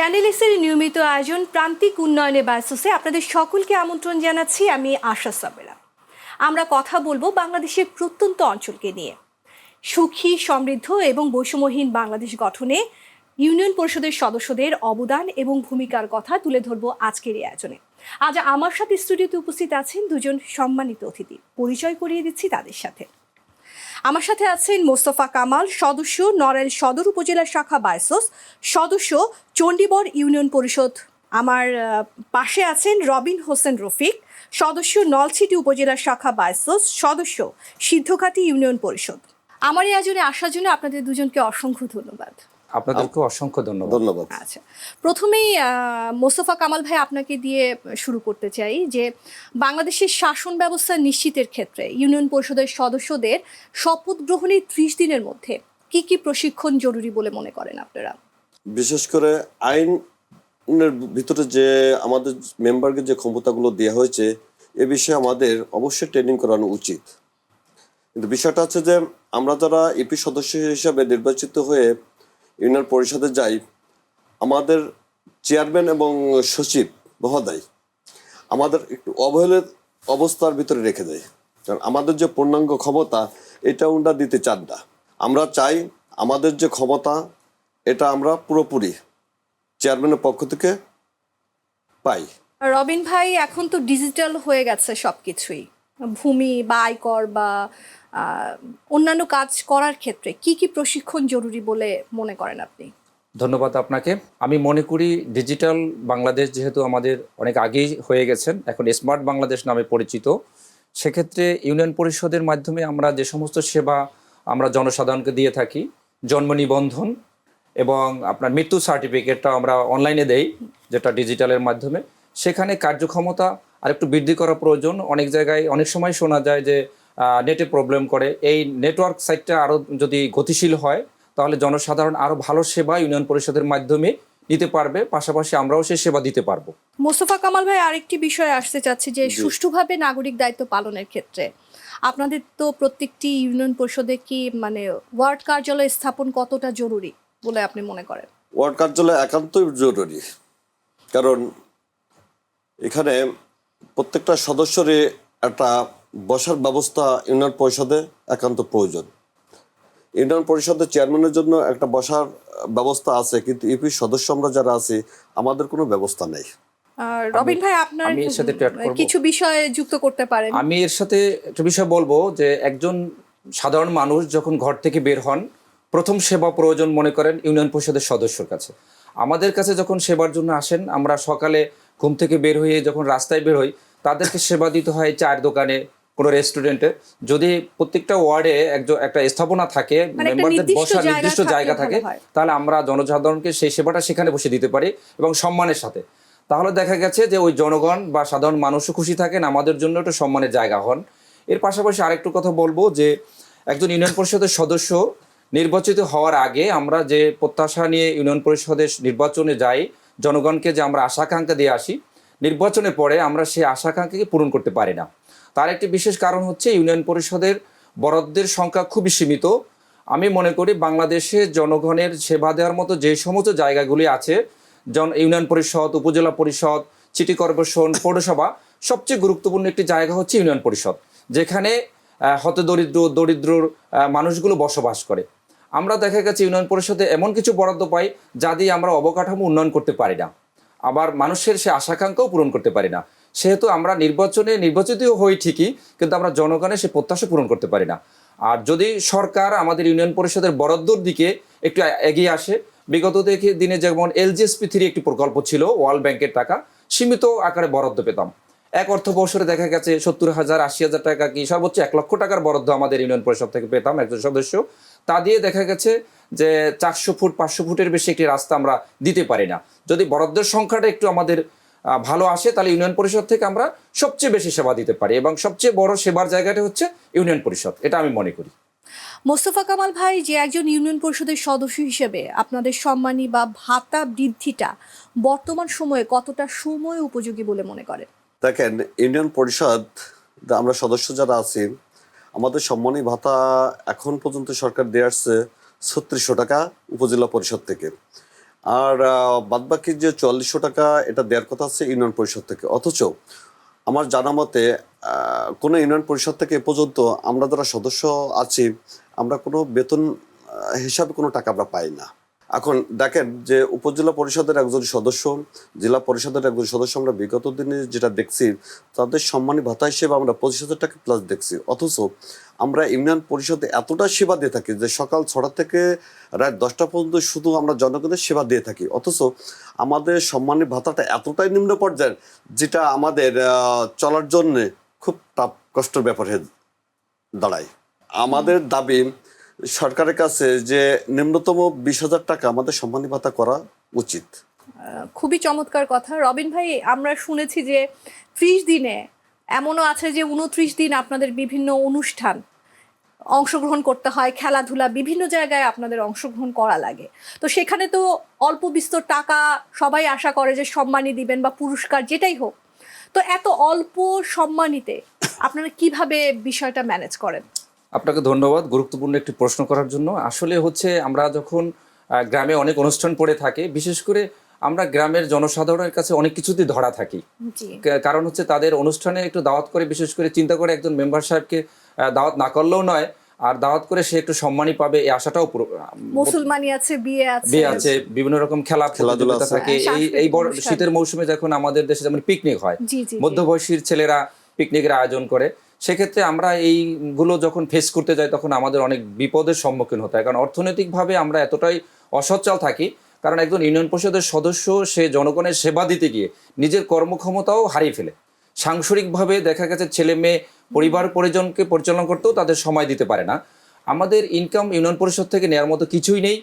Channel এসের নিয়মিত আয়োজন প্রান্তিক উন্নয়নে বাসসে আপনাদের সকলকে আমন্ত্রণ জানাচ্ছি। আমি আশা সাবেরা। আমরা কথা বলব বাংলাদেশের প্রত্যন্ত অঞ্চলকে নিয়ে। সুখী, সমৃদ্ধ এবং বৈষম্যহীন বাংলাদেশ গঠনে ইউনিয়ন পরিষদের সদস্যদের অবদান এবং ভূমিকার কথা তুলে ধরবো আজকের এই আয়োজনে। আজ আমার সাথে স্টুডিওতে উপস্থিত আছেন দুজন সম্মানিত অতিথি। পরিচয় করিয়ে দিচ্ছি তাদের সাথে। আমার সাথে আছেন মোস্তফা কামাল, সদস্য নড়াইল সদর উপজেলা শাখা বাইসোস, সদস্য চণ্ডীবর ইউনিয়ন পরিষদ। আমার পাশে আছেন রবিন হোসেন রফিক, সদস্য নলছিটি উপজেলা শাখা বাইসোস, সদস্য সিদ্ধঘাটি ইউনিয়ন পরিষদ। আমার এই আয়োজনে আসার জন্য আপনাদের দুজনকে অসংখ্য ধন্যবাদ। আপনাদেরকে অসংখ্য ধন্যবাদ। ধন্যবাদ। আচ্ছা প্রথমেই আহ, মোস্তফা কামাল ভাই আপনাকে দিয়ে শুরু করতে চাই যে বাংলাদেশের শাসন ব্যবস্থা নিশ্চিতের ক্ষেত্রে ইউনিয়ন পরিষদের সদস্যদের শপথ গ্রহণের ত্রিশ দিনের মধ্যে কি কি প্রশিক্ষণ জরুরি বলে মনে করেন আপনারা? বিশেষ করে আইনের ভিতরে যে আমাদের মেম্বারকে যে ক্ষমতাগুলো দেওয়া হয়েছে এ বিষয়ে আমাদের অবশ্যই ট্রেনিং করানো উচিত। কিন্তু বিষয়টা হচ্ছে যে আমরা যারা ইপি সদস্য হিসাবে নির্বাচিত হয়ে ইউনিয়ন পরিষদে যাই, আমাদের চেয়ারম্যান এবং সচিব মহোদয় আমাদের একটু অবহেলের অবস্থার ভিতরে রেখে দেয়। কারণ আমাদের যে পূর্ণাঙ্গ ক্ষমতা, এটা ওনারা দিতে চান না। আমরা চাই আমাদের যে ক্ষমতা, এটা আমরা পুরোপুরি চেয়ারম্যানের পক্ষ থেকে পাই। রবিন ভাই, এখন তো ডিজিটাল হয়ে গেছে সবকিছুই। ভূমি বা আয়কর বা অন্যান্য কাজ করার ক্ষেত্রে কি কি প্রশিক্ষণ জরুরি বলে মনে করেন আপনি? ধন্যবাদ আপনাকে। আমি মনে করি ডিজিটাল বাংলাদেশ যেহেতু আমাদের অনেক আগেই হয়ে গেছেন, এখন স্মার্ট বাংলাদেশ নামে পরিচিত, সেক্ষেত্রে ইউনিয়ন পরিষদের মাধ্যমে আমরা যে সমস্ত সেবা আমরা জনসাধারণকে দিয়ে থাকি, জন্ম নিবন্ধন এবং আপনার মৃত্যু সার্টিফিকেটটা আমরা অনলাইনে দেই, যেটা ডিজিটালের মাধ্যমে, সেখানে কার্যক্ষমতা আরেকটু বৃদ্ধি করা প্রয়োজন। অনেক জায়গায় অনেক সময় শোনা যায় যে নেটে প্রবলেম করে। এই নেটওয়ার্ক সাইটটা আরও যদি গতিশীল হয় তাহলে জনসাধারণ আরও ভালো সেবা ইউনিয়ন পরিষদের মাধ্যমে নিতে পারবে। পাশাপাশি আমরাও সেই সেবা দিতে পারব। মোস্তফা কামাল ভাই আরেকটি বিষয়ে আসতে চাচ্ছি যে সুষ্ঠুভাবে নাগরিক দায়িত্ব পালনের ক্ষেত্রে আপনাদের তো প্রত্যেকটি ইউনিয়ন পরিষদে কি মানে ওয়ার্ড কার্যালয় স্থাপন কতটা জরুরি বলে আপনি মনে করেন? ওয়ার্ড কার্যালয় একান্তই জরুরি। কারণ এখানে প্রত্যেকটা সদস্যরই একটা বসার ব্যবস্থা ইউনিয়ন পরিষদে একান্ত প্রয়োজন। ইউনিয়ন পরিষদের চেয়ারম্যানের জন্য একটা বসার ব্যবস্থা আছে কিন্তু ইপি সদস্য আমরা যারা আছি আমাদের কোনো ব্যবস্থা নেই। রবিন ভাই আপনার আমি এর সাথে। কিছু বিষয়ে যুক্ত করতে পারেন। আমি এর সাথে একটা বিষয় বলব যে একজন সাধারণ মানুষ যখন ঘর থেকে বের হন প্রথম সেবা প্রয়োজন মনে করেন ইউনিয়ন পরিষদের সদস্যর কাছে। আমাদের কাছে যখন সেবার জন্য আসেন আমরা সকালে ঘুম থেকে বের হয়ে যখন রাস্তায় বের হই তাদেরকে সেবা দিতে হয় চায়ের দোকানে কোনো রেস্টুরেন্টে যদি প্রত্যেকটা ওয়ার্ডে একজন একটা স্থাপনা থাকে মানে মেম্বারদের নির্দিষ্ট বসার জায়গা নির্দিষ্ট জায়গা থাকে তাহলে আমরা জনসাধারণকে সেই সেবাটা সেখানে বসে দিতে পারি এবং সম্মানের সাথে। তাহলে দেখা গেছে যে ওই জনগণ বা সাধারণ মানুষও খুশি থাকেন আমাদের জন্য একটা সম্মানের জায়গা হন। এর পাশাপাশি আরেকটু কথা বলব যে একজন ইউনিয়ন পরিষদের সদস্য নির্বাচিত হওয়ার আগে আমরা যে প্রত্যাশা নিয়ে ইউনিয়ন পরিষদের নির্বাচনে যাই জনগণকে যে আমরা আশাকাঙ্ক্ষা দিয়ে আসি, নির্বাচনের পরে আমরা সেই আশাকাঙ্ক্ষাকে পূরণ করতে পারি না। তার একটি বিশেষ কারণ হচ্ছে ইউনিয়ন পরিষদের বরাদ্দের সংখ্যা খুবই সীমিত। আমি মনে করি বাংলাদেশে জনগণের সেবা দেওয়ার মতো যে সমস্ত জায়গাগুলি আছে, জন, ইউনিয়ন পরিষদ, উপজেলা পরিষদ, সিটি কর্পোরেশন, পৌরসভা, সবচেয়ে গুরুত্বপূর্ণ একটি জায়গা হচ্ছে ইউনিয়ন পরিষদ, যেখানে হতদরিদ্র দরিদ্র মানুষগুলো বসবাস করে। আমরা দেখা গেছে ইউনিয়ন পরিষদে এমন কিছু বরাদ্দ পাই যা দিয়ে আমরা অবকাঠামো উন্নয়ন করতে পারি না। আবার মানুষের সে আশাকাঙ্ক্ষাও পূরণ করতে পারি না। সেহেতু আমরা নির্বাচনে নির্বাচিত হই ঠিকই, কিন্তু আমরা জনগণের সে প্রত্যাশা পূরণ করতে পারি না। আর যদি সরকার আমাদের ইউনিয়ন পরিষদের বরাদ্দর দিকে একটু এগিয়ে আসে, বিগত থেকে দিনে যেমন এলজিএসপি থ্রি একটি প্রকল্প ছিল ওয়ার্ল্ড ব্যাংকের টাকা, সীমিত আকারে বরাদ্দ পেতাম। এক অর্থ বছরে দেখা গেছে সত্তর হাজার আশি হাজার টাকা কি সর্বোচ্চ এক লক্ষ টাকার বরাদ্দ আমাদের ইউনিয়ন পরিষদ থেকে পেতাম একজন সদস্য। তা দিয়ে দেখা গেছে যে চারশো ফুট পাঁচশো ফুটের বেশি একটি রাস্তা আমরা দিতে পারি না। যদি বরাদ্দের সংখ্যাটা একটু আমাদের ভালো আসে তাহলে ইউনিয়ন পরিষদ থেকে আমরা সবচেয়ে বেশি সেবা দিতে পারি এবং সবচেয়ে বড় সেবার জায়গাটা হচ্ছে ইউনিয়ন পরিষদ। এটা আমি মনে করি। মোস্তফা কামাল ভাই যে একজন ইউনিয়ন পরিষদের সদস্য হিসেবে আপনাদের সম্মানী বা ভাতা বৃদ্ধিটা বর্তমান সময়ে কতটা সময় উপযোগী বলে মনে করেন? দেখেন ইউনিয়ন পরিষদ আমরা সদস্য যারা আছি আমাদের সম্মানী ভাতা এখন পর্যন্ত সরকার দিয়ে আসছে ছত্রিশশো টাকা উপজেলা পরিষদ থেকে। আর বাদ বাকি যে চুয়াল্লিশশো টাকা এটা দেওয়ার কথা আছে ইউনিয়ন পরিষদ থেকে। অথচ আমার জানা মতে কোনো ইউনিয়ন পরিষদ থেকে এ পর্যন্ত আমরা যারা সদস্য আছি, আমরা কোনো বেতন হিসাবে কোনো টাকা আমরা পাই না। এখন দেখেন যে উপজেলা পরিষদের একজন সদস্য, জেলা পরিষদের একজন সদস্য আমরা বিগত দিনে যেটা দেখছি, তাদের সম্মানী ভাতা হিসেবে আমরা পঁচিশ হাজার টাকা প্লাস দেখছি। অথচ আমরা ইউনিয়ন পরিষদে এতটা সেবা দিয়ে থাকি যে সকাল ছটা থেকে রাত দশটা পর্যন্ত শুধু আমরা জনগণের সেবা দিয়ে থাকি। অথচ আমাদের সম্মানী ভাতাটা এতটাই নিম্ন পর্যায়ের যেটা আমাদের চলার জন্যে খুব টাফ কষ্টের ব্যাপার হয়ে দাঁড়ায়। আমাদের দাবি সরকারের কাছে যে নিম্নতম বিশ হাজার টাকা আমাদের সম্মানী ভাতা করা উচিত। খুবই চমৎকার কথা। রবিন ভাই, আমরা শুনেছি যে ত্রিশ দিনে, এমনও আছে যে উনত্রিশ দিন আপনাদের বিভিন্ন অনুষ্ঠান অংশগ্রহণ করতে হয়, খেলাধুলা বিভিন্ন জায়গায় আপনাদের অংশগ্রহণ করা লাগে। তো সেখানে তো অল্প বিস্তর টাকা সবাই আশা করে যে সম্মানী দিবেন বা পুরস্কার যেটাই হোক। তো এত অল্প সম্মানিতে আপনারা কীভাবে বিষয়টা ম্যানেজ করেন? আপনাকে ধন্যবাদ গুরুত্বপূর্ণ একটি প্রশ্ন করার জন্য। আসলে হচ্ছে আমরা যখন আহ, গ্রামে অনেক অনুষ্ঠান পড়ে থাকে বিশেষ করে আমরা গ্রামের জনসাধারণের কাছে অনেক কিছুতেই ধরা থাকি। কারণ হচ্ছে তাদের অনুষ্ঠানে একটু দাওয়াত করে বিশেষ করে চিন্তা করে একজন মেম্বার সাহেবকে আহ, দাওয়াত না করলেও নয় আর দাওয়াত করে সে একটু সম্মানই পাবে এই আশাটাও পুরো- মুসলমানি আছে বিয়ে আছে। বিয়ে আছে বিভিন্ন রকম খেলা খেলাধুলা থাকে। হ্যাঁ, এই এই শীতের মৌসুমে যখন আমাদের দেশে যেমন পিকনিক হয়। মধ্যবয়সীর ছেলেরা পিকনিকের আয়োজন করে সেক্ষেত্রে আমরা এইগুলো যখন ফেস করতে যাই, তখন আমাদের অনেক বিপদের সম্মুখীন হতে হয়। কারণ অর্থনৈতিকভাবে আমরা এতটাই অসচ্ছল থাকি, কারণ একজন ইউনিয়ন পরিষদের সদস্য, সে জনগণের সেবা দিতে গিয়ে নিজের কর্মক্ষমতাও হারিয়ে ফেলে। সাংসারিকভাবে দেখা গেছে ছেলে মেয়ে, পরিবার পরিজনকে পরিচালনা করতেও তাদের সময় দিতে পারে না। আমাদের ইনকাম ইউনিয়ন পরিষদ থেকে নেওয়ার মতো কিছুই নেই।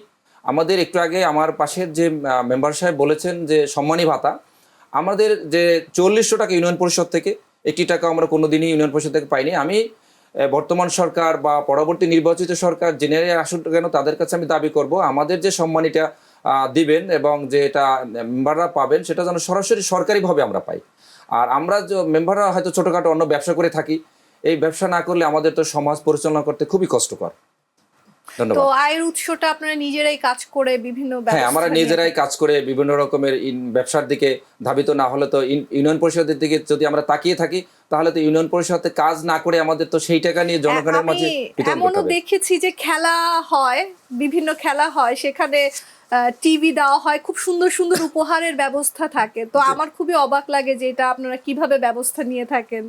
আমাদের একটু আগে আমার পাশের যে মেম্বার সাহেব বলেছেন যে, সম্মানী ভাতা। আমাদের যে চল্লিশশো টাকা ইউনিয়ন পরিষদ থেকে একটি টাকা আমরা কোনোদিনই ইউনিয়ন পরিষদ থেকে পাইনি। আমি বর্তমান সরকার বা পরবর্তী নির্বাচিত সরকার জেনারে আসুন কেন তাদের কাছে আমি দাবি করব। আমাদের যে সম্মানিটা দিবেন এবং যে এটা মেম্বাররা পাবেন সেটা যেন সরাসরি সরকারিভাবে আমরা পাই। আর আমরা মেম্বাররা হয়তো ছোটোখাটো অন্য ব্যবসা করে থাকি, এই ব্যবসা না করলে আমাদের তো সমাজ পরিচালনা করতে খুবই কষ্টকর। তো আয়ের উৎসটা আপনারা নিজেরাই কাজ করে বিভিন্ন হ্যাঁ আমরা নিজেরাই কাজ করে বিভিন্ন রকমের ইন- ব্যবসার দিকে ধাবিত না হলে তো ইউনিয়ন পরিষদের দিকে যদি আমরা তাকিয়ে থাকি তাহলে তো ইউনিয়ন পরিষদে কাজ না করে আমাদের তো সেই টাকা নিয়ে জনগণের মাঝে এমনও দেখেছি যে খেলা হয় বিভিন্ন খেলা হয় সেখানে টিভি দেওয়া হয় খুব সুন্দর সুন্দর উপহারের ব্যবস্থা থাকে। তো আমার খুবই অবাক লাগে যে এটা আপনারা কীভাবে ব্যবস্থা নিয়ে থাকেন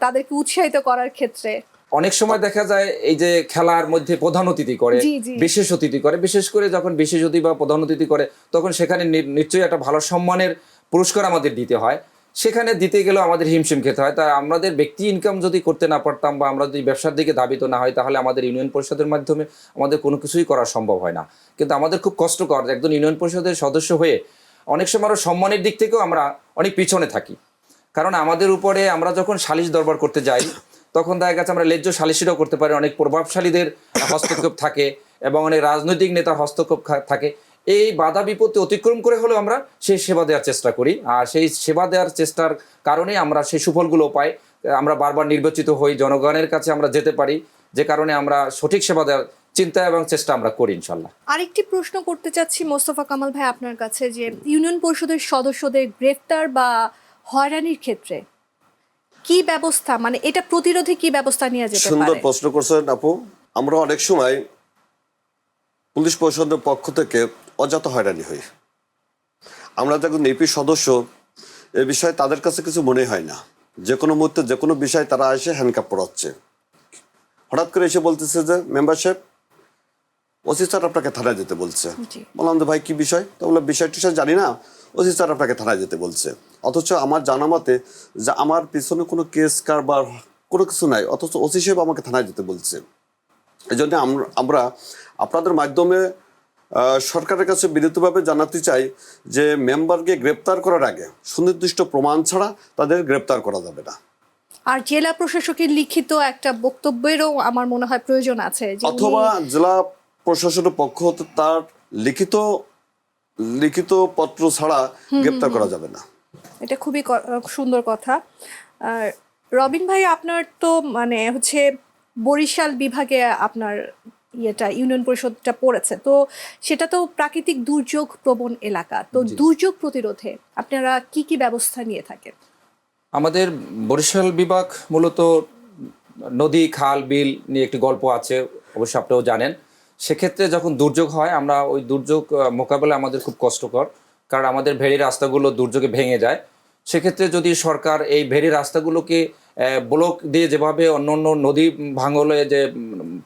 তাদেরকে উৎসাহিত করার ক্ষেত্রে। অনেক সময় দেখা যায় এই যে খেলার মধ্যে প্রধান অতিথি করে। বিশেষ অতিথি করে বিশেষ করে যখন বিশেষ অতিথি বা প্রধান অতিথি করে তখন সেখানে নিশ্চয়ই একটা ভালো সম্মানের পুরস্কার আমাদের দিতে হয়। সেখানে দিতে গেলেও আমাদের হিমশিম খেতে হয়। তাই আমাদের ব্যক্তি ইনকাম যদি করতে না পারতাম বা আমরা যদি ব্যবসার দিকে ধাবিত না হয় তাহলে আমাদের ইউনিয়ন পরিষদের মাধ্যমে আমাদের কোনো কিছুই করা সম্ভব হয় না। কিন্তু আমাদের খুব কষ্টকর একজন ইউনিয়ন পরিষদের সদস্য হয়ে অনেক সময় আরও সম্মানের দিক থেকেও আমরা অনেক পিছনে থাকি। কারণ আমাদের উপরে আমরা যখন সালিশ দরবার করতে যাই তখন দেখা গেছে আমরা লেজ্জ সালিশিরাও করতে পারি, অনেক প্রভাবশালীদের হস্তক্ষেপ থাকে এবং অনেক রাজনৈতিক নেতার হস্তক্ষেপ থাকে। এই বাধা বিপত্তি অতিক্রম করে হলেও আমরা সেই সেবা দেওয়ার চেষ্টা করি আর সেই সেবা দেওয়ার চেষ্টার কারণে আমরা সেই সুফলগুলো পাই। আমরা বারবার নির্বাচিত হই, জনগণের কাছে আমরা যেতে পারি, যে কারণে আমরা সঠিক সেবা দেওয়ার চিন্তা এবং চেষ্টা আমরা করি ইনশাল্লাহ আরেকটি প্রশ্ন করতে চাচ্ছি মোস্তফা কামাল ভাই আপনার কাছে, যে ইউনিয়ন পরিষদের সদস্যদের গ্রেফতার বা হয়রানির ক্ষেত্রে কি ব্যবস্থা মানে এটা প্রতিরোধে কি ব্যবস্থা নেওয়া যেতে পারে? সুন্দর প্রশ্ন করছেন আপু। আমরা অনেক সময় পুলিশ প্রশাসনের পক্ষ থেকে অযথ হয়রানি হই। আমরা যখন এপি সদস্য এ বিষয়ে তাদের কাছে কিছু মনে হয় না। যে কোনো মুহূর্তে যে কোনো বিষয় তারা এসে হ্যান্ডকাপ পড়াচ্ছে হঠাৎ করে এসে বলতেছে যে মেম্বারশিপ ওসি স্যার আপনাকে থানায় যেতে বলছে। বললাম যে ভাই কি বিষয়? তো বললাম বিষয় টিষয় জানি না। ওসি স্যার আপনাকে থানায় যেতে বলছে। অথচ আমার জানা মতে যে আমার পিছনে কোনো কেস কারবার কোনো কিছু নাই অথচ ওসি সাহেব আমাকে থানায় যেতে বলছে। এই জন্য আমরা- আপনাদের মাধ্যমে সরকারের কাছে বিনীতভাবে জানাতে চাই যে মেম্বারকে গ্রেপ্তার করার আগে সুনির্দিষ্ট প্রমাণ ছাড়া তাদের গ্রেপ্তার করা যাবে না। আর জেলা প্রশাসকের লিখিত একটা বক্তব্যেরও আমার মনে হয় প্রয়োজন আছে। অথবা জেলা প্রশাসনের পক্ষ হতে তার লিখিত লিখিত পত্র ছাড়া গ্রেপ্তার করা যাবে না। এটা খুবই সুন্দর কথা। আর রবিন ভাই আপনার তো মানে হচ্ছে বরিশাল বিভাগে আপনার ইয়েটা ইউনিয়ন পরিষদটা পড়েছে। তো সেটা তো প্রাকৃতিক দুর্যোগ প্রবণ এলাকা। তো দুর্যোগ প্রতিরোধে আপনারা কি কি ব্যবস্থা নিয়ে থাকেন? আমাদের বরিশাল বিভাগ মূলত নদী খাল বিল নিয়ে একটি গল্প আছে অবশ্য আপনিও জানেন। সেক্ষেত্রে যখন দুর্যোগ হয়, আমরা ওই দুর্যোগ মোকাবেলা আমাদের খুব কষ্টকর। কারণ আমাদের ভেরি রাস্তাগুলো দুর্যোগে ভেঙে যায়। সেক্ষেত্রে যদি সরকার এই ভেরি রাস্তাগুলোকে ব্লক দিয়ে যেভাবে অন্য অন্য নদী ভাঙলে যে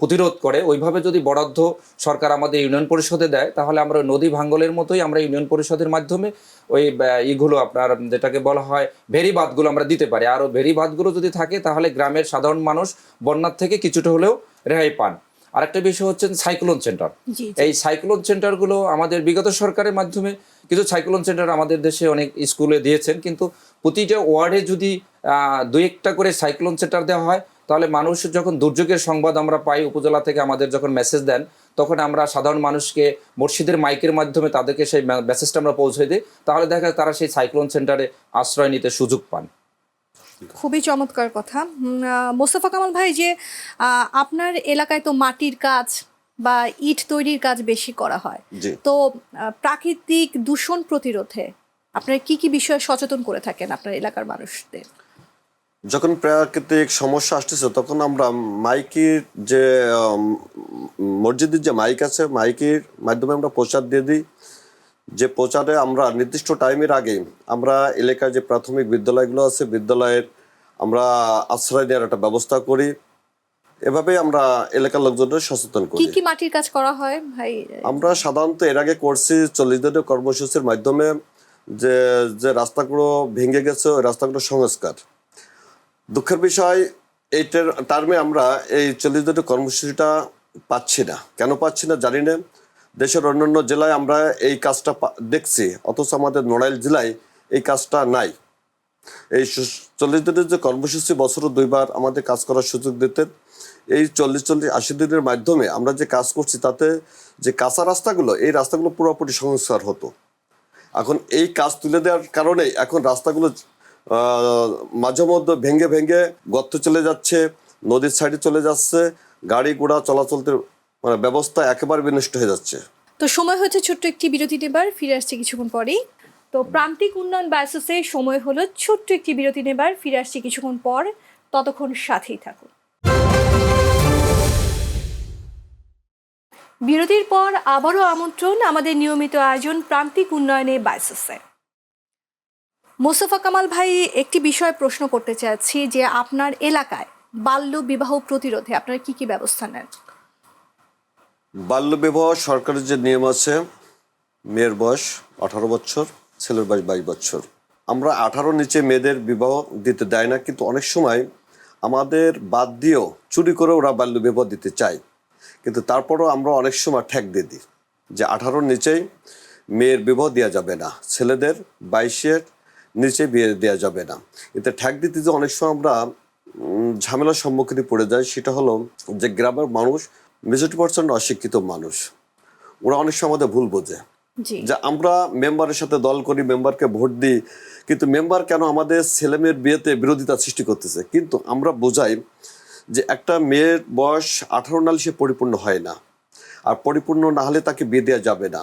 প্রতিরোধ করে, ওইভাবে যদি বরাদ্দ সরকার আমাদের ইউনিয়ন পরিষদে দেয়, তাহলে আমরা নদী ভাঙ্গলের মতোই আমরা ইউনিয়ন পরিষদের মাধ্যমে ওই ইগুলো আপনার যেটাকে বলা হয় ভেরি বাঁধগুলো আমরা দিতে পারি। আর ভেরি বাঁধগুলো যদি থাকে, তাহলে গ্রামের সাধারণ মানুষ বন্যার থেকে কিছুটা হলেও রেহাই পান। আরেকটা বিষয় হচ্ছে সাইক্লোন সেন্টার এই সাইক্লোন সেন্টারগুলো আমাদের বিগত সরকারের মাধ্যমে কিছু সাইক্লোন সেন্টার আমাদের দেশে অনেক স্কুলে দিয়েছেন কিন্তু প্রতিটা ওয়ার্ডে যদি দুই একটা করে সাইক্লোন সেন্টার দেওয়া হয় তাহলে মানুষ যখন দুর্যোগের সংবাদ আমরা পাই উপজেলা থেকে আমাদের যখন মেসেজ দেন তখন আমরা সাধারণ মানুষকে মসজিদের মাইকের মাধ্যমে তাদেরকে সেই মেসেজটা আমরা পৌঁছে দিই তাহলে দেখা যায় তারা সেই সাইক্লোন সেন্টারে আশ্রয় নিতে সুযোগ পান। খুবই চমৎকার কথা। মোস্তফা কামাল ভাই যে আপনার এলাকায় তো মাটির কাজ বা ইট তৈরির কাজ বেশি করা হয়। তো প্রাকৃতিক দূষণ প্রতিরোধে আপনারা কি কি বিষয়ে সচেতন করে থাকেন আপনার এলাকার মানুষদের? যখন প্রাকৃতিক সমস্যা আসতেছে তখন আমরা মাইকের যে মসজিদের যে মাইক আছে মাইকের মাধ্যমে আমরা প্রচার দিয়ে দিই। যে প্রচারে আমরা নির্দিষ্ট টাইমের আগে আমরা এলাকার যে প্রাথমিক বিদ্যালয়গুলো আছে বিদ্যালয়ের আমরা আশ্রয় নেওয়ার একটা ব্যবস্থা করি। এভাবে আমরা এলাকার লোকজনদের সচেতন কি করি। কি মাটির কাজ করা হয় ভাই? আমরা সাধারণত এর আগে করছি চল্লিশ দিনের কর্মসূচির মাধ্যমে যে যে রাস্তাগুলো ভেঙে গেছে ওই রাস্তাগুলো সংস্কার। দুঃখের বিষয় এইটার টার্মে আমরা এই চল্লিশ দিনের কর্মসূচিটা পাচ্ছি না। কেন পাচ্ছি না জানি না। দেশের অন্যান্য জেলায় আমরা এই কাজটা দেখছি, অথচ আমাদের নড়াইল জেলায় এই কাজটা নাই। এই চল্লিশ দিনের যে কর্মসূচি, বছরে দুইবার আমাদের কাজ করার সুযোগ দিতেন। এই চল্লিশ চল্লিশ আশি দিনের মাধ্যমে আমরা যে কাজ করছি, তাতে যে কাঁচা রাস্তাগুলো, এই রাস্তাগুলো পুরোপুরি সংস্কার হতো। এখন এই কাজ তুলে দেওয়ার কারণে এখন রাস্তাগুলো মাঝে মধ্যে ভেঙে ভেঙে গর্ত চলে যাচ্ছে, নদীর সাইডে চলে যাচ্ছে গাড়ি ঘোড়া চলাচলতে মানে ব্যবস্থা একেবারে বিনষ্ট হয়ে যাচ্ছে। তো সময় হচ্ছে ছোট্ট একটি বিরতি নেবার, ফিরে আসছি কিছুক্ষণ পরেই। তো প্রান্তিক উন্নয়ন বায়োসেসে সময় হলো ছোট্ট একটি বিরতি নেবার, ফিরে আসছি কিছুক্ষণ পর। ততক্ষণ সাথেই থাকুন। বিরতির পর আবারও আমন্ত্রণ আমাদের নিয়মিত আয়োজন প্রান্তিক উন্নয়নে বায়োসেসে মোস্তফা কামাল ভাই, একটি বিষয় প্রশ্ন করতে চাচ্ছি যে আপনার এলাকায় বাল্য বিবাহ প্রতিরোধে আপনারা কি কি ব্যবস্থা নেন? বাল্য বিবাহ, সরকারের যে নিয়ম আছে, মেয়ের বয়স আঠারো বছর, ছেলের বয়স বাইশ বছর। আমরা আঠারো নিচে মেয়েদের বিবাহ দিতে দেয় না, কিন্তু অনেক সময় আমাদের বাদ দিয়েও চুরি করে ওরা বাল্য বিবাহ দিতে চায়। কিন্তু তারপরও আমরা অনেক সময় ঠেক দিয়ে দিই যে আঠারোর নিচেই মেয়ের বিবাহ দেওয়া যাবে না, ছেলেদের বাইশের নিচে বিয়ে দেওয়া যাবে না। এতে ঠেক দিতে যে অনেক সময় আমরা ঝামেলার সম্মুখীন পড়ে যাই, সেটা হলো যে গ্রামের মানুষ মেজরিটি পার্সেন্ট অশিক্ষিত মানুষ। ওরা অনেক সময় আমাদের ভুল বোঝে। যে আমরা মেম্বারের সাথে দল করি মেম্বারকে ভোট দিই কিন্তু মেম্বার কেন আমাদের ছেলেমেয়ের বিয়েতে বিরোধিতা সৃষ্টি করতেছে? কিন্তু আমরা বোঝাই যে একটা মেয়ের বয়স আঠারো নাল সে পরিপূর্ণ হয় না। আর পরিপূর্ণ না হলে তাকে বিয়ে দেওয়া যাবে না।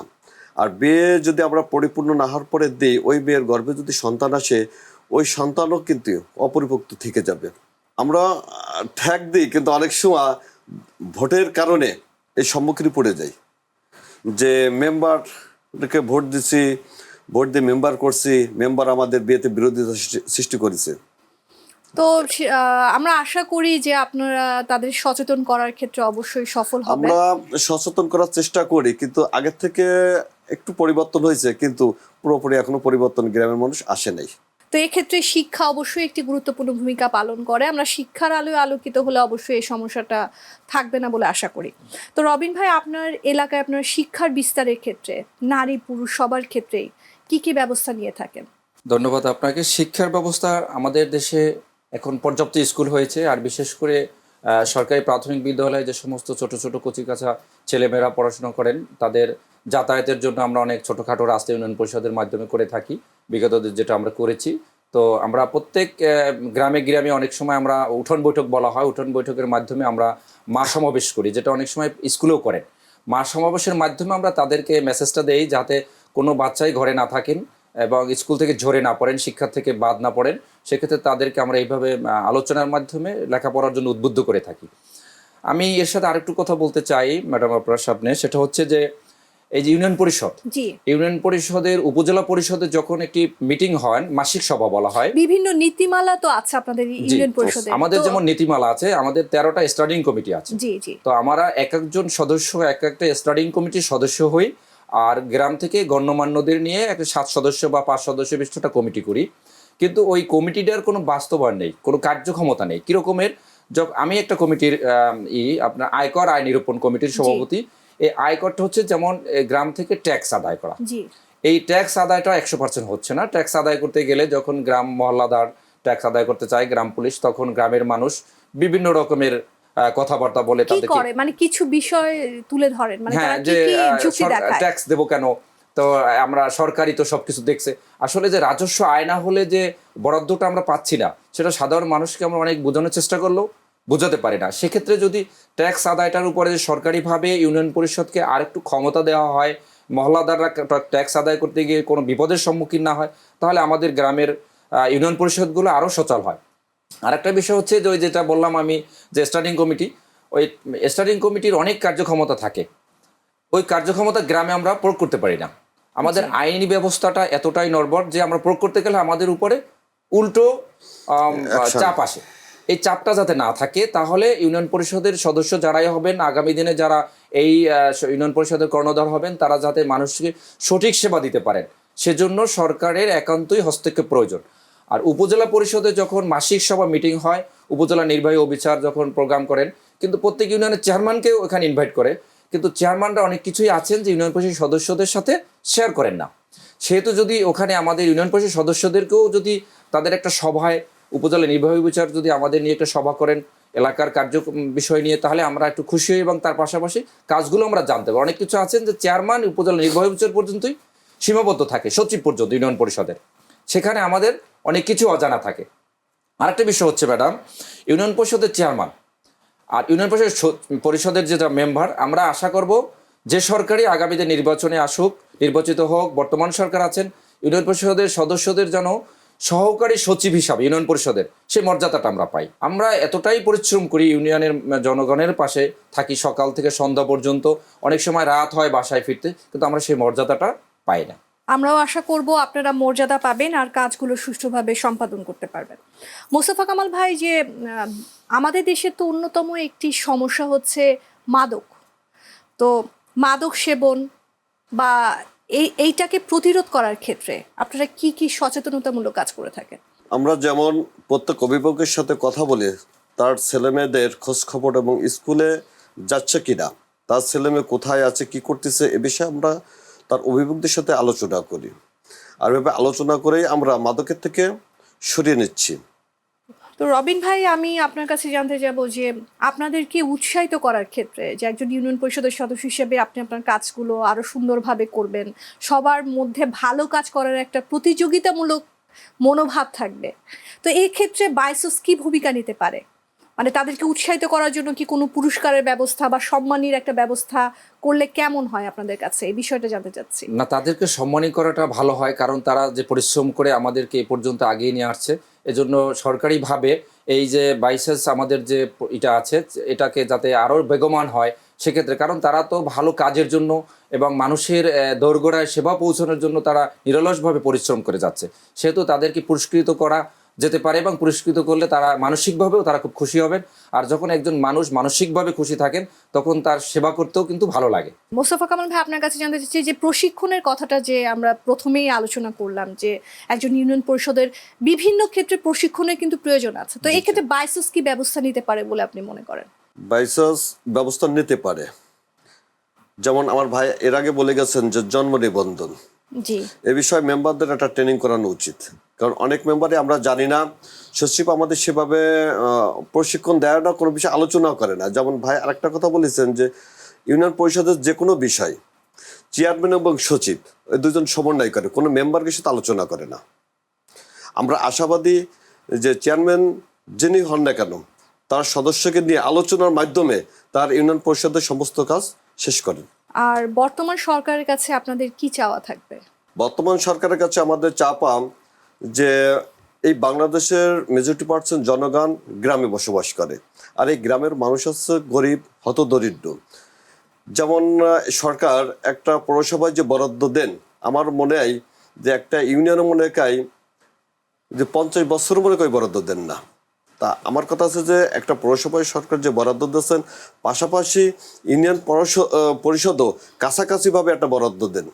আর বিয়ে যদি আমরা পরিপূর্ণ না হওয়ার পরে দিই ওই মেয়ের গর্ভে যদি সন্তান আসে ওই সন্তানও কিন্তু অপরিপক্ত থেকে যাবে। আমরা ঠ্যাক দিই কিন্তু অনেক সময় ভোটের কারণে এই সম্মুখীন পড়ে যাই। যে মেম্বারকে ভোট দিছি ভোট দিয়ে মেম্বার করছি মেম্বার আমাদের বিয়েতে বিরোধিতা সৃষ্টি- সৃষ্টি করেছে। তো আমরা আশা করি যে আপনারা তাদের সচেতন করার ক্ষেত্রে অবশ্যই সফল হবে আমরা সচেতন করার চেষ্টা করি কিন্তু আগের থেকে একটু পরিবর্তন হয়েছে কিন্তু পুরোপুরি এখনও পরিবর্তন গ্রামের মানুষ আসে নাই। তো এক্ষেত্রে শিক্ষা অবশ্যই একটি গুরুত্বপূর্ণ ভূমিকা পালন করে। আমরা শিক্ষার আলোয় আলোকিত হলে অবশ্যই এই সমস্যাটা থাকবে না বলে আশা করি। তো রবিন ভাই, আপনার এলাকায় আপনার শিক্ষার বিস্তারের ক্ষেত্রে, নারী, পুরুষ সবার ক্ষেত্রেই কি কি ব্যবস্থা নিয়ে থাকেন? ধন্যবাদ আপনাকে। শিক্ষার ব্যবস্থা আমাদের দেশে এখন পর্যাপ্ত স্কুল হয়েছে আর বিশেষ করে সরকারি প্রাথমিক বিদ্যালয়ে যে সমস্ত ছোট ছোট কচিকাছা ছেলেমেয়েরা পড়াশোনা করেন, তাদের যাতায়াতের জন্য আমরা অনেক ছোটোখাটো রাস্তা ইউনিয়ন পরিষদের মাধ্যমে করে থাকি, বিগত যেটা আমরা করেছি। তো আমরা প্রত্যেক গ্রামে গ্রামে অনেক সময় আমরা উঠোন বৈঠক বলা হয়। উঠোন বৈঠকের মাধ্যমে আমরা মা সমাবেশ করি, যেটা অনেক সময় স্কুলেও করেন। মা সমাবেশের মাধ্যমে আমরা তাদেরকে মেসেজটা দেই যাতে কোনো বাচ্চাই ঘরে না থাকেন এবং স্কুল থেকে ঝরে না পড়েন শিক্ষা থেকে বাদ না পড়েন। সেক্ষেত্রে তাদেরকে আমরা এইভাবে আলোচনার মাধ্যমে লেখাপড়ার জন্য উদ্বুদ্ধ করে থাকি। আমি এর সাথে আরেকটু কথা বলতে চাই, ম্যাডাম আপনার সামনে সেটা হচ্ছে যে এই যে ইউনিয়ন পরিষদ ইউনিয়ন পরিষদের উপজেলা পরিষদে যখন একটি মিটিং হয় মাসিক সভা বলা হয়। বিভিন্ন নীতিমালা তো আছে আপনাদের ইউনিয়ন পরিষদে আমাদের যেমন নীতিমালা আছে আমাদের তেরোটা স্টাডিং কমিটি আছে। তো আমরা এক একজন সদস্য এক একটা স্টাডিং কমিটির সদস্য হই আর গ্রাম থেকে গণ্যমান্যদের নিয়ে একটা সাত সদস্য বা পাঁচ সদস্য বিশিষ্ট একটা কমিটি করি। কিন্তু ওই কমিটিটার কোনো বাস্তবায়ন নেই কোনো কার্যক্ষমতা নেই। কিরকমের? যখন আমি একটা কমিটির ই আপনার আয়কর আয় নিরূপণ কমিটির সভাপতি। এই আয়করটা হচ্ছে যেমন গ্রাম থেকে ট্যাক্স আদায় করা। এই ট্যাক্স আদায়টা একশো পার্সেন্ট হচ্ছে না। ট্যাক্স আদায় করতে গেলে যখন গ্রাম মহল্লাদার ট্যাক্স আদায় করতে চায় গ্রাম পুলিশ তখন গ্রামের মানুষ বিভিন্ন রকমের কথাবার্তা বলে তাদেরকে করে? মানে কিছু বিষয় তুলে ধরেন? মানে হ্যাঁ যে ট্যাক্স দেবো কেন? তো আমরা সরকারি তো সবকিছু দেখছে। আসলে যে রাজস্ব আয় না হলে যে বরাদ্দটা আমরা পাচ্ছি না সেটা সাধারণ মানুষকে আমরা অনেক বোঝানোর চেষ্টা করলেও বোঝাতে পারি না। সেক্ষেত্রে যদি ট্যাক্স আদায়টার উপরে যে সরকারিভাবে ইউনিয়ন পরিষদকে আরেকটু ক্ষমতা দেওয়া হয় মহলাদাররা ট্যাক্স আদায় করতে গিয়ে কোনো বিপদের সম্মুখীন না হয় তাহলে আমাদের গ্রামের ইউনিয়ন পরিষদগুলো আরও সচল হয়। আরেকটা বিষয় হচ্ছে যে ওই যেটা বললাম আমি যে স্টার্টিং কমিটি ওই স্টার্টিং কমিটির অনেক কার্যক্ষমতা থাকে। ওই কার্যক্ষমতা গ্রামে আমরা প্রয়োগ করতে পারি না। আমাদের আইনি ব্যবস্থাটা এতটাই নর্বর যে আমরা প্রয়োগ করতে গেলে আমাদের উপরে উল্টো চাপ আসে। এই চাপটা যাতে না থাকে, তাহলে ইউনিয়ন পরিষদের সদস্য যারাই হবেন, আগামী দিনে যারা এই ইউনিয়ন পরিষদের কর্ণধার হবেন, তারা যাতে মানুষকে সঠিক সেবা দিতে পারেন। সেজন্য সরকারের একান্তই হস্তক্ষেপ প্রয়োজন। আর উপজেলা পরিষদে যখন মাসিক সভা মিটিং হয়, উপজেলা নির্বাহী অবিচার যখন প্রোগ্রাম করেন, কিন্তু প্রত্যেক ইউনিয়নের চেয়ারম্যানকেও ওখানে ইনভাইট করে। কিন্তু চেয়ারম্যানরা অনেক কিছুই আছেন যে ইউনিয়ন পরিষদ সদস্যদের সাথে শেয়ার করেন না। সেহেতু যদি ওখানে আমাদের ইউনিয়ন পরিষদ সদস্যদেরকেও যদি তাদের একটা সভায় উপজেলা নির্বাহী বিচার যদি আমাদের নিয়ে একটা সভা করেন, এলাকার কার্য বিষয় নিয়ে, তাহলে আমরা একটু খুশি হই এবং তার পাশাপাশি কাজগুলো আমরা জানতে পারি। অনেক কিছু আছেন যে চেয়ারম্যান উপজেলা নির্বাহী বিচার পর্যন্তই সীমাবদ্ধ থাকে, সচিব পর্যন্ত, ইউনিয়ন পরিষদের। সেখানে আমাদের অনেক কিছু অজানা থাকে। আরেকটা বিষয় হচ্ছে, ম্যাডাম, ইউনিয়ন পরিষদের চেয়ারম্যান আর ইউনিয়ন পরিষদের পরিষদের যেটা মেম্বার, আমরা আশা করব যে সরকারি আগামীতে নির্বাচনে আসুক, নির্বাচিত হোক, বর্তমান সরকার আছেন, ইউনিয়ন পরিষদের সদস্যদের যেন সহকারী সচিব হিসাবে, ইউনিয়ন পরিষদের, সেই মর্যাদাটা আমরা পাই। আমরা এতটাই পরিশ্রম করি ইউনিয়নের জনগণের পাশে থাকি, সকাল থেকে সন্ধ্যা পর্যন্ত। অনেক সময় রাত হয় বাসায় ফিরতে, কিন্তু আমরা সেই মর্যাদাটা পাই না। আমরাও আশা করব আপনারা মর্যাদা পাবেন আর কাজগুলো সুষ্ঠুভাবে সম্পাদন করতে পারবেন। মোস্তফা কামাল ভাই, যে আমাদের দেশের তো অন্যতম একটি সমস্যা হচ্ছে মাদক। তো মাদক সেবন বা এই, এইটাকে প্রতিরোধ করার ক্ষেত্রে আপনারা কি কি সচেতনতামূলক কাজ করে থাকেন? আমরা যেমন প্রত্যেক অভিভাবকের সাথে কথা বলে, তার ছেলেমেয়েদের খোঁজ খবর এবং স্কুলে যাচ্ছে কিনা, তার ছেলেমেয়ে কোথায় আছে, কি করতেছে, এ বিষয়ে আমরা তার অভিভাবকদের সাথে আলোচনা করি। আর এভাবে আলোচনা করেই আমরা মাদকের থেকে সরিয়ে নিচ্ছি। তো রবিন ভাই, আমি আপনার কাছে জানতে যাব যে আপনাদেরকে উৎসাহিত করার ক্ষেত্রে যে একজন ইউনিয়ন পরিষদের সদস্য হিসেবে আপনি আপনার কাজগুলো আরও সুন্দরভাবে করবেন, সবার মধ্যে ভালো কাজ করার একটা প্রতিযোগিতামূলক মনোভাব থাকবে। তো এই ক্ষেত্রে বাইসোস কি ভূমিকা নিতে পারে? মানে তাদেরকে উৎসাহিত করার জন্য কি কোনো পুরস্কারের ব্যবস্থা বা সম্মানীর একটা ব্যবস্থা করলে কেমন হয় আপনাদের কাছে? এই বিষয়টা জানতে চাচ্ছি। না, তাদেরকে সম্মানী করাটা ভালো হয়, কারণ তারা যে পরিশ্রম করে আমাদেরকে এ পর্যন্ত আগিয়ে নিয়ে আসছে, এজন্য সরকারিভাবে এই যে বাইসেস আমাদের যে এটা আছে, এটাকে যাতে আরও বেগমান হয় সেক্ষেত্রে, কারণ তারা তো ভালো কাজের জন্য এবং মানুষের দোরগোড়ায় সেবা পৌঁছানোর জন্য তারা নিরলসভাবে পরিশ্রম করে যাচ্ছে। সেহেতু তাদেরকে পুরস্কৃত করা যেতে পারে এবং পুরস্কৃত করলে তারা মানসিকভাবেও তারা খুব খুশি হবেন। আর যখন একজন মানুষ মানসিকভাবে খুশি থাকেন তখন তার সেবা করতেও কিন্তু ভালো লাগে। মোস্তফা কামাল ভাই আপনার কাছে জানতে চাচ্ছি যে প্রশিক্ষণের কথাটা যে আমরা প্রথমেই আলোচনা করলাম যে একজন ইউনিয়ন পরিষদের বিভিন্ন ক্ষেত্রে প্রশিক্ষণের কিন্তু প্রয়োজন আছে। তো এই ক্ষেত্রে বাইসোস কি ব্যবস্থা নিতে পারে বলে আপনি মনে করেন? বাইসাস ব্যবস্থা নিতে পারে। যেমন আমার ভাই এর আগে বলে গেছেন যে জন্ম নিবন্ধন। এ বিষয়ে মেম্বারদের একটা ট্রেনিং করানো উচিত। কারণ অনেক মেম্বারে আমরা জানি না, সচিব আমাদের সেভাবে প্রশিক্ষণ দেয় না, কোনো বিষয়ে আলোচনাও করে না। যেমন ভাই আরেকটা কথা বলেছেন যে, ইউনিয়ন পরিষদের যে কোনো বিষয় চেয়ারম্যান এবং সচিব ওই দুজন সমন্বয় করে, কোনো মেম্বারকে সাথে আলোচনা করে না। আমরা আশাবাদী যে চেয়ারম্যান যিনি হন না কেন, তার সদস্যকে নিয়ে আলোচনার মাধ্যমে তার ইউনিয়ন পরিষদের সমস্ত কাজ শেষ করেন। আর বর্তমান সরকারের কাছে আপনাদের কি চাওয়া থাকবে? বর্তমান সরকারের কাছে আমাদের চাপাম যে এই বাংলাদেশের মেজরিটি পার্সেন্ট জনগণ গ্রামে বসবাস করে। আর এই গ্রামের মানুষ হচ্ছে গরিব, হতদরিদ্র। যেমন সরকার একটা পৌরসভায় যে বরাদ্দ দেন, আমার মনে হয় যে একটা ইউনিয়নের মনে হয় যে পঞ্চাশ বছর মনে কই বরাদ্দ দেন না। তা আমার কথা আছে যে একটা পৌরসভায় সরকার যে বরাদ্দ দিচ্ছেন পাশাপাশি ইউনিয়ন পরিষদও কাছাকাছিভাবে একটা বরাদ্দ দেন।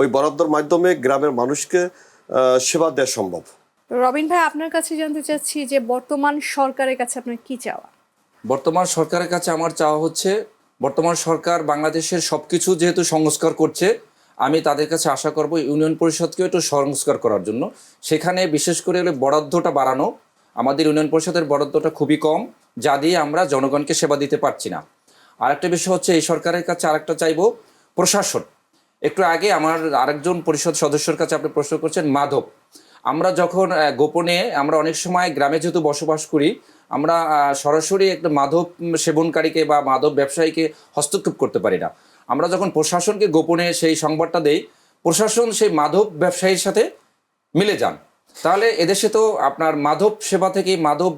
ওই বরাদ্দর মাধ্যমে গ্রামের মানুষকে সেবা দেওয়া সম্ভব। রবিন ভাই আপনার কাছে জানতে চাচ্ছি যে বর্তমান সরকারের কাছে আপনার কি চাওয়া? বর্তমান সরকারের কাছে আমার চাওয়া হচ্ছে বর্তমান সরকার বাংলাদেশের সব কিছু যেহেতু সংস্কার করছে আমি তাদের কাছে আশা করব ইউনিয়ন পরিষদকেও একটু সংস্কার করার জন্য। সেখানে বিশেষ করে বরাদ্দটা বাড়ানো আমাদের ইউনিয়ন পরিষদের বরাদ্দটা খুবই কম, যা দিয়ে আমরা জনগণকে সেবা দিতে পারছি না। আরেকটা বিষয় হচ্ছে, এই সরকারের কাছে আরেকটা চাইব, প্রশাসন। একটু আগে আমার আরেকজন পরিষদ সদস্যর কাছে আপনি প্রশ্ন করছেন, মাধব। আমরা যখন গোপনে আমরা অনেক সময় গ্রামে যেহেতু বসবাস করি, আমরা সরাসরি একটা মাধব সেবনকারীকে বা মাধব ব্যবসায়ীকে হস্তক্ষেপ করতে পারি না। আমরা যখন প্রশাসনকে গোপনে সেই সংবাদটা দেই, প্রশাসন সেই মাধব ব্যবসায়ীর সাথে মিলে যান। তাহলে এদেশে তো আপনার মাধব সেবা থেকে মাধব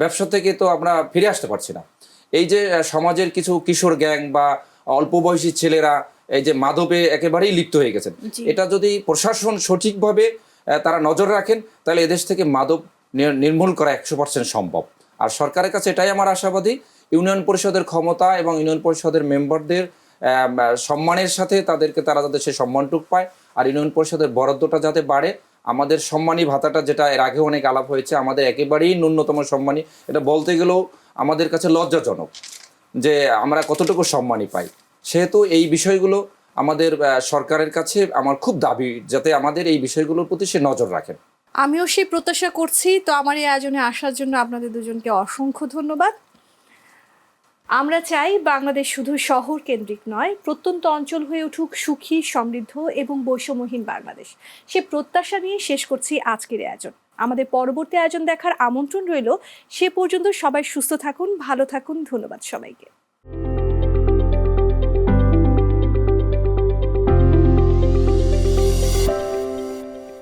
ব্যবসা থেকে তো আমরা ফিরে আসতে পারছি না। এই যে সমাজের কিছু কিশোর গ্যাং বা অল্প বয়সী ছেলেরা এই যে মাধবে একেবারেই লিপ্ত হয়ে গেছেন। এটা যদি প্রশাসন সঠিকভাবে তারা নজর রাখেন তাহলে এদেশ থেকে মাদক নির্মূল করা একশো পার্সেন্ট সম্ভব। আর সরকারের কাছে এটাই আমার আশাবাদী। ইউনিয়ন পরিষদের ক্ষমতা এবং ইউনিয়ন পরিষদের মেম্বারদের সম্মানের সাথে তাদেরকে তারা যাতে সেই সম্মানটুক পায় আর ইউনিয়ন পরিষদের বরাদ্দটা যাতে বাড়ে আমাদের সম্মানী ভাতাটা যেটা এর আগে অনেক আলাপ হয়েছে, আমাদের একেবারেই ন্যূনতম সম্মানী। এটা বলতে গেলেও আমাদের কাছে লজ্জাজনক যে আমরা কতটুকু সম্মানই পাই। সেহেতু এই বিষয়গুলো আমাদের সরকারের কাছে আমার খুব দাবি যাতে আমাদের এই বিষয়গুলোর প্রতি সে নজর রাখেন। আমিও সেই প্রত্যাশা করছি। তো আমার এই আয়োজনে আসার জন্য আপনাদের দুজনকে অসংখ্য ধন্যবাদ। আমরা চাই বাংলাদেশ শুধু শহর কেন্দ্রিক নয়, প্রত্যন্ত অঞ্চল হয়ে উঠুক সুখী, সমৃদ্ধ এবং বৈষম্যহীন বাংলাদেশ। সে প্রত্যাশা নিয়ে শেষ করছি আজকের আয়োজন। আমাদের পরবর্তী আয়োজন দেখার আমন্ত্রণ রইল। সে পর্যন্ত সবাই সুস্থ থাকুন, ভালো থাকুন, ধন্যবাদ সবাইকে।